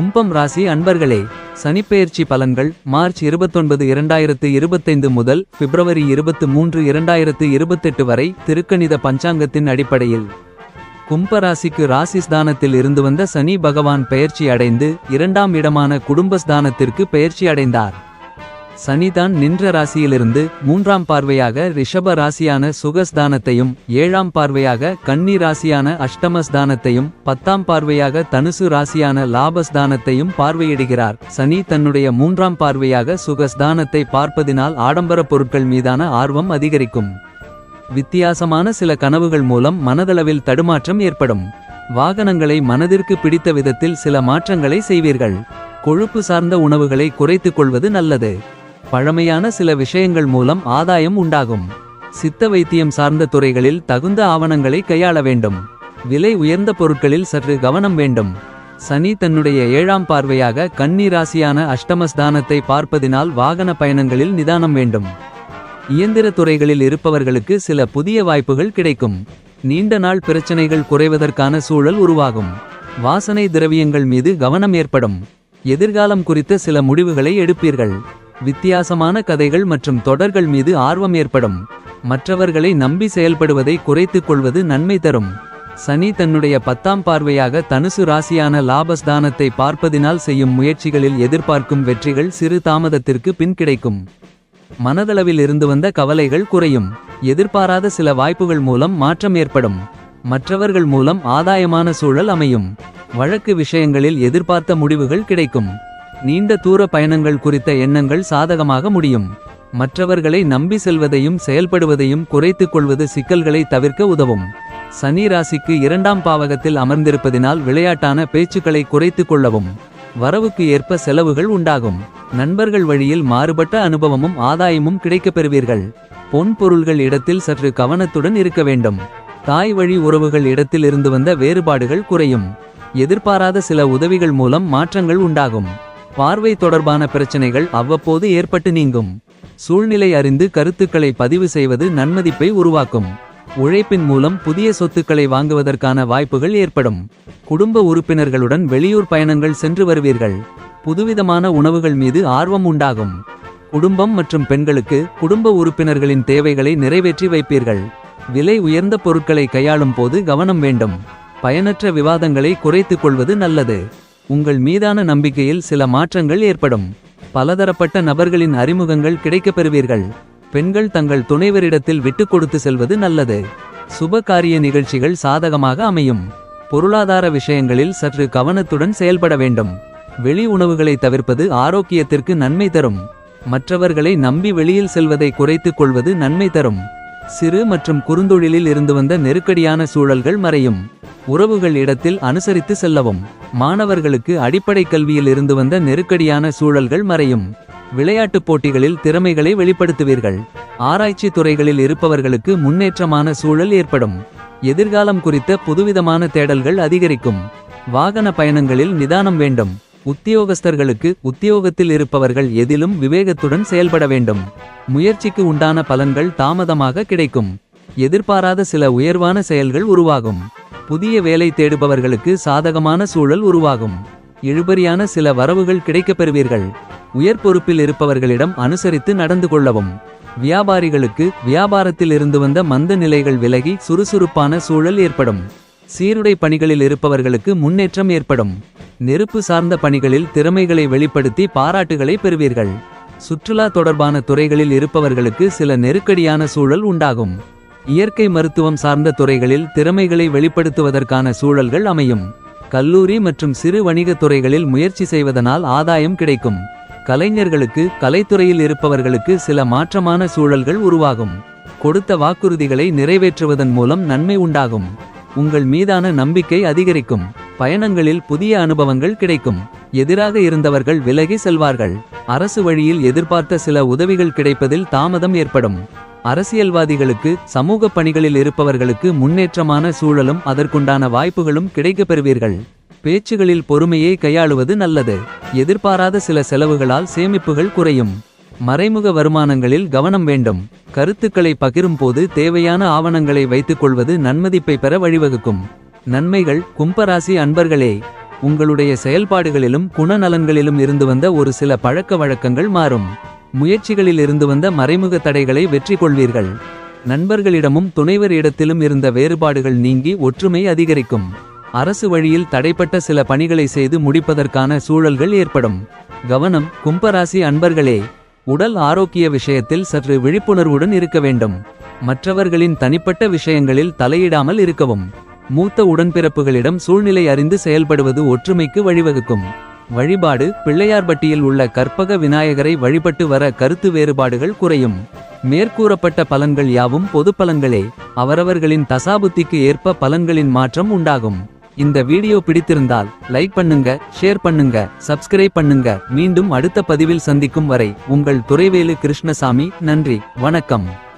கும்பம் ராசி அன்பர்களே சனிப்பெயர்ச்சி பலன்கள் மார்ச் இருபத்தொன்பது இரண்டாயிரத்து இருபத்தைந்து முதல் பிப்ரவரி இருபத்து மூன்று இரண்டாயிரத்து இருபத்தெட்டு வரை திருக்கணித பஞ்சாங்கத்தின் அடிப்படையில். கும்ப ராசிக்கு ராசிஸ்தானத்தில் இருந்து வந்த சனி பகவான் பெயர்ச்சி அடைந்து இரண்டாம் இடமான குடும்பஸ்தானத்திற்கு பெயர்ச்சி அடைந்தார். சனிதான் நின்ற ராசியிலிருந்து மூன்றாம் பார்வையாக ரிஷப ராசியான சுகஸ்தானத்தையும் ஏழாம் பார்வையாக கன்னி ராசியான அஷ்டமஸ்தானத்தையும் பத்தாம் பார்வையாக தனுசு ராசியான லாபஸ்தானத்தையும் பார்வையிடுகிறார். சனி தன்னுடைய மூன்றாம் பார்வையாக சுகஸ்தானத்தை பார்ப்பதினால் ஆடம்பர பொருட்கள் மீதான ஆர்வம் அதிகரிக்கும். வித்தியாசமான சில கனவுகள் மூலம் மனதளவில் தடுமாற்றம் ஏற்படும். வாகனங்களை மனதிற்கு பிடித்த விதத்தில் சில மாற்றங்களை செய்வீர்கள். கொழுப்பு சார்ந்த உணவுகளை குறைத்துக் கொள்வது நல்லது. பழமையான சில விஷயங்கள் மூலம் ஆதாயம் உண்டாகும். சித்த வைத்தியம் சார்ந்த துறைகளில் தகுந்த ஆவணங்களை கையாள வேண்டும். விலை உயர்ந்த பொருட்களில் சற்று கவனம் வேண்டும். சனி தன்னுடைய ஏழாம் பார்வையாக கன்னி ராசியான அஷ்டமஸ்தானத்தை பார்ப்பதினால் வாகன பயணங்களில் நிதானம் வேண்டும். இயந்திர துறைகளில் இருப்பவர்களுக்கு சில புதிய வாய்ப்புகள் கிடைக்கும். நீண்ட நாள் பிரச்சனைகள் குறைவதற்கான சூழல் உருவாகும். வாசனை திரவியங்கள் மீது கவனம் ஏற்படும். எதிர்காலம் குறித்த சில முடிவுகளை எடுப்பீர்கள். வித்தியாசமான கதைகள் மற்றும் தொடர்கள் மீது ஆர்வம் ஏற்படும். மற்றவர்களை நம்பி செயல்படுவதை குறைத்துக் கொள்வது நன்மை தரும். சனி தன்னுடைய பத்தாம் பார்வையாக தனுசு ராசியான லாபஸ்தானத்தை பார்ப்பதினால் செய்யும் முயற்சிகளில் எதிர்பார்க்கும் வெற்றிகள் சிறு தாமதத்திற்கு பின் கிடைக்கும். மனதளவில் இருந்து வந்த கவலைகள் குறையும். எதிர்பாராத சில வாய்ப்புகள் மூலம் மாற்றம் ஏற்படும். மற்றவர்கள் மூலம் ஆதாயமான சூழல் அமையும். வழக்கு விஷயங்களில் எதிர்பார்த்த முடிவுகள் கிடைக்கும். நீண்ட தூர பயணங்கள் குறித்த எண்ணங்கள் சாதகமாக முடியும். மற்றவர்களை நம்பி செல்வதையும் செயல்படுவதையும் குறைத்துக் கொள்வது சிக்கல்களை தவிர்க்க உதவும். சனி ராசிக்கு இரண்டாம் பாவகத்தில் அமர்ந்திருப்பதினால் விளையாட்டான பேச்சுக்களை குறைத்துக் கொள்ளவும். வரவுக்கு ஏற்ப செலவுகள் உண்டாகும். நண்பர்கள் வழியில் மாறுபட்ட அனுபவமும் ஆதாயமும் கிடைக்கப் பெறுவீர்கள். பொன் பொருள்கள் இடத்தில் சற்று கவனத்துடன் இருக்க வேண்டும். தாய் வழி உறவுகள் இடத்தில் இருந்து வந்த வேறுபாடுகள் குறையும். எதிர்பாராத சில உதவிகள் மூலம் மாற்றங்கள் உண்டாகும். பார்வை தொடர்பான பிரச்சனைகள் அவ்வப்போது ஏற்பட்டு நீங்கும். சூழ்நிலை அறிந்து கருத்துக்களை பதிவு செய்வது நன்மதிப்பை உருவாக்கும். உழைப்பின் மூலம் புதிய சொத்துக்களை வாங்குவதற்கான வாய்ப்புகள் ஏற்படும். குடும்ப உறுப்பினர்களுடன் வெளியூர் பயணங்கள் சென்று வருவீர்கள். புதுவிதமான உணவுகள் மீது ஆர்வம் உண்டாகும். குடும்பம் மற்றும் பெண்களுக்கு குடும்ப உறுப்பினர்களின் தேவைகளை நிறைவேற்றி வைப்பீர்கள். விலை உயர்ந்த பொருட்களை கையாளும் போது கவனம் வேண்டும். பயனற்ற விவாதங்களை குறைத்துக் கொள்வது நல்லது. உங்கள் மீதான நம்பிக்கையில் சில மாற்றங்கள் ஏற்படும். பலதரப்பட்ட நபர்களின் அறிமுகங்கள் கிடைக்கப் பெறுவீர்கள் பெண்கள் தங்கள் துணைவரிடத்தில் விட்டுக் கொடுத்து செல்வது நல்லது. சுப காரிய நிகழ்ச்சிகள் சாதகமாக அமையும். பொருளாதார விஷயங்களில் சற்று கவனத்துடன் செயல்பட வேண்டும். வெளி உணவுகளை தவிர்ப்பது ஆரோக்கியத்திற்கு நன்மை தரும். மற்றவர்களை நம்பி வெளியில் செல்வதை குறைத்துக் கொள்வது நன்மை தரும். சிறு மற்றும் குறுந்தொழிலில் இருந்து வந்த நெருக்கடியான சூழல்கள் மறையும். உறவுகள் இடத்தில் அனுசரித்து செல்லவும். மாணவர்களுக்கு அடிப்படை கல்வியில் இருந்து வந்த நெருக்கடியான சூழல்கள் மறையும். விளையாட்டுப் போட்டிகளில் திறமைகளை வெளிப்படுத்துவீர்கள். ஆராய்ச்சி துறைகளில் இருப்பவர்களுக்கு முன்னேற்றமான சூழல் ஏற்படும். எதிர்காலம் குறித்த புதுவிதமான தேடல்கள் அதிகரிக்கும். வாகன பயணங்களில் நிதானம் வேண்டும். உத்தியோகஸ்தர்களுக்கு உத்தியோகத்தில் இருப்பவர்கள் எதிலும் விவேகத்துடன் செயல்பட வேண்டும். முயற்சிக்கு உண்டான பலன்கள் தாமதமாக கிடைக்கும். எதிர்பாராத சில உயர்வான செயல்கள் உருவாகும். புதிய வேலை தேடுபவர்களுக்கு சாதகமான சூழல் உருவாகும். இழுபறியான சில வரவுகள் கிடைக்கப் பெறுவீர்கள் உயர் பொறுப்பில் இருப்பவர்களிடம் அனுசரித்து நடந்து கொள்ளவும். வியாபாரிகளுக்கு வியாபாரத்தில் இருந்து வந்த மந்த நிலைகள் விலகி சுறுசுறுப்பான சூழல் ஏற்படும். சீருடை பணிகளில் இருப்பவர்களுக்கு முன்னேற்றம் ஏற்படும். நெருப்பு சார்ந்த பணிகளில் திறமைகளை வெளிப்படுத்தி பாராட்டுகளை பெறுவீர்கள். சுற்றுலா தொடர்பான துறைகளில் இருப்பவர்களுக்கு சில நெருக்கடியான சூழல் உண்டாகும். இயற்கை மருத்துவம் சார்ந்த துறைகளில் திறமைகளை வெளிப்படுத்துவதற்கான சூழல்கள் அமையும். கல்லூரி மற்றும் சிறு வணிகத் துறைகளில் முயற்சி செய்வதனால் ஆதாயம் கிடைக்கும். கலைஞர்களுக்கு கலைத்துறையில் இருப்பவர்களுக்கு சில மாற்றமான சூழல்கள் உருவாகும். கொடுத்த வாக்குறுதிகளை நிறைவேற்றுவதன் மூலம் நன்மை உண்டாகும். உங்கள் மீதான நம்பிக்கை அதிகரிக்கும். பயணங்களில் புதிய அனுபவங்கள் கிடைக்கும். எதிராக இருந்தவர்கள் விலகி செல்வார்கள். அரசு வழியில் எதிர்பார்த்த சில உதவிகள் கிடைப்பதில் தாமதம் ஏற்படும். அரசியல்வாதிகளுக்கு சமூக பணிகளில் இருப்பவர்களுக்கு முன்னேற்றமான சூழலும் அதற்குண்டான வாய்ப்புகளும் கிடைக்கப் பெறுவீர்கள் பேச்சுகளில் பொறுமையை கையாளுவது நல்லது. எதிர்பாராத சில செலவுகளால் சேமிப்புகள் குறையும். மறைமுக வருமானங்களில் கவனம் வேண்டும். கருத்துக்களை பகிரும்போது தேவையான ஆவணங்களை வைத்துக் கொள்வது நன்மதிப்பை பெற வழிவகுக்கும். நன்மைகள் கும்பராசி அன்பர்களே. உங்களுடைய செயல்பாடுகளிலும் குணநலன்களிலும் இருந்து வந்த ஒரு சில பழக்க வழக்கங்கள் மாறும். முயற்சிகளில் இருந்து வந்த மறைமுக தடைகளை வெற்றி கொள்வீர்கள். நண்பர்களிடமும் துணைவர் இடத்திலும் இருந்த வேறுபாடுகள் நீங்கி ஒற்றுமை அதிகரிக்கும். அரசு வழியில் தடைப்பட்ட சில பணிகளை செய்து முடிப்பதற்கான சூழல்கள் ஏற்படும். கவனம் கும்பராசி அன்பர்களே உடல் ஆரோக்கிய விஷயத்தில் சற்று விழிப்புணர்வுடன் இருக்க வேண்டும். மற்றவர்களின் தனிப்பட்ட விஷயங்களில் தலையிடாமல் இருக்கவும். மூத்த உடன்பிறப்புகளிடம் சூழ்நிலை அறிந்து செயல்படுவது ஒற்றுமைக்கு வழிவகுக்கும். வழிபாடு பிள்ளையார்பட்டியில் உள்ள கற்பக விநாயகரை வழிபட்டு வர கருத்து வேறுபாடுகள் குறையும். மேற்கூறப்பட்ட பலன்கள் யாவும் பொது பலன்களே அவரவர்களின் தசாபுத்திக்கு ஏற்ப பலன்களின் மாற்றம் உண்டாகும். இந்த வீடியோ பிடித்திருந்தால் லைக் பண்ணுங்க ஷேர் பண்ணுங்க சப்ஸ்கிரைப் பண்ணுங்க. மீண்டும் அடுத்த பதிவில் சந்திக்கும் வரை உங்கள் துறைவேலு கிருஷ்ணசாமி நன்றி வணக்கம்.